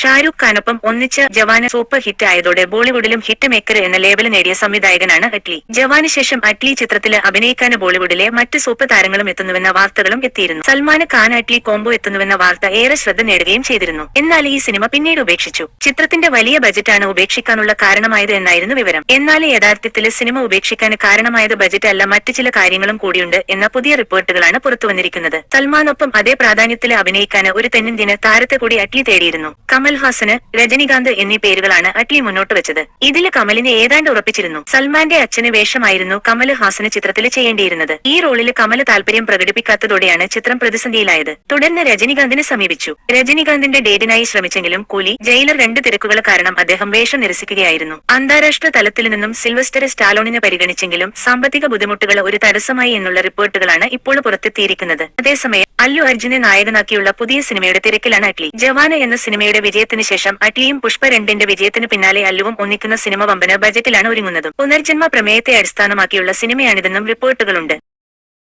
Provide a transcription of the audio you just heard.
ഷാരൂഖ് ഖാനൊപ്പം ഒന്നിച്ച് ജവാന് സൂപ്പർ ഹിറ്റ് ആയതോടെ ബോളിവുഡിലും ഹിറ്റ് മേക്കർ എന്ന ലേബൽ നേടിയ സംവിധായകനാണ് അറ്റ്ലി. ജവാന് ശേഷം അറ്റ്ലി ചിത്രത്തിൽ അഭിനയിക്കാൻ ബോളിവുഡിലെ മറ്റ് സൂപ്പർ താരങ്ങളും എത്തുന്നുവെന്ന വാർത്തകളും എത്തിയിരുന്നു. സൽമാന് ഖാൻ അറ്റ്ലി കോംബോ എത്തുന്നുവെന്ന വാർത്ത ഏറെ ശ്രദ്ധ നേടുകയും ചെയ്തിരുന്നു. എന്നാൽ ഈ സിനിമ പിന്നീട് ഉപേക്ഷിച്ചു. ചിത്രത്തിന്റെ വലിയ ബജറ്റാണ് ഉപേക്ഷിക്കാനുള്ള കാരണമായത് എന്നായിരുന്നു വിവരം. എന്നാൽ യഥാർത്ഥത്തിൽ സിനിമ ഉപേക്ഷിക്കാൻ കാരണമായത് ബജറ്റ് അല്ല മറ്റു ചില കാര്യങ്ങളും കൂടിയുണ്ട് എന്ന പുതിയ റിപ്പോർട്ടുകളാണ് പുറത്തുവന്നിരിക്കുന്നത്. സൽമാനൊപ്പം അതേ പ്രാധാന്യത്തിൽ അഭിനയിക്കാൻ ഒരു തെന്നിന്ത്യന് താരത്തെ കൂടി അറ്റ്ലി തേടിയിരുന്നു. കമൽ ഹാസന് രജനികാന്ത് എന്നീ പേരുകളാണ് അറ്റ്ലി മുന്നോട്ട് വെച്ചത്. ഇതിൽ കമലിനെ ഏതാണ്ട് ഉറപ്പിച്ചിരുന്നു. സൽമാന്റെ അച്ഛന് വേഷമായിരുന്നു കമൽ ഹാസന് ചിത്രത്തിൽ ചെയ്യേണ്ടിയിരുന്നത്. ഈ റോളിൽ കമൽ താല്പര്യം പ്രകടിപ്പിക്കാത്തതോടെയാണ് ചിത്രം പ്രതിസന്ധിയിലായത്. തുടർന്ന് രജനികാന്തിനെ സമീപിച്ചു. രജനികാന്തിന്റെ ഡേറ്റിനായി ശ്രമിച്ചെങ്കിലും കൂലി ജയിലർ രണ്ട് തിരക്കുകൾ കാരണം അദ്ദേഹം വേഷം നിരസിക്കുകയായിരുന്നു. അന്താരാഷ്ട്ര തലത്തിൽ നിന്നും സിൽവസ്റ്റർ സ്റ്റാലോണിനെ പരിഗണിച്ചെങ്കിലും സാമ്പത്തിക ബുദ്ധിമുട്ടുകൾ ഒരു തടസ്സമായി എന്നുള്ള റിപ്പോർട്ടുകളാണ് ഇപ്പോൾ പുറത്തെത്തിയിരിക്കുന്നത്. അതേസമയം അല്ലു അർജുനെ നായകനാക്കിയുള്ള പുതിയ സിനിമയുടെ തിരക്കിലാണ് അറ്റ്ലി ജവാന എന്ന സിനിമയുടെ വിജയത്തിന് ശേഷം അട്ടിയും പുഷ്പ രണ്ടിന്റെ വിജയത്തിന് പിന്നാലെ അല്ലുവും ഒന്നിക്കുന്ന സിനിമ വമ്പന് ബജറ്റിലാണ് ഒരുങ്ങുന്നതും. പുനർജന്മ പ്രമേയത്തെ അടിസ്ഥാനമാക്കിയുള്ള സിനിമയാണിതെന്നും റിപ്പോർട്ടുകളുണ്ട്.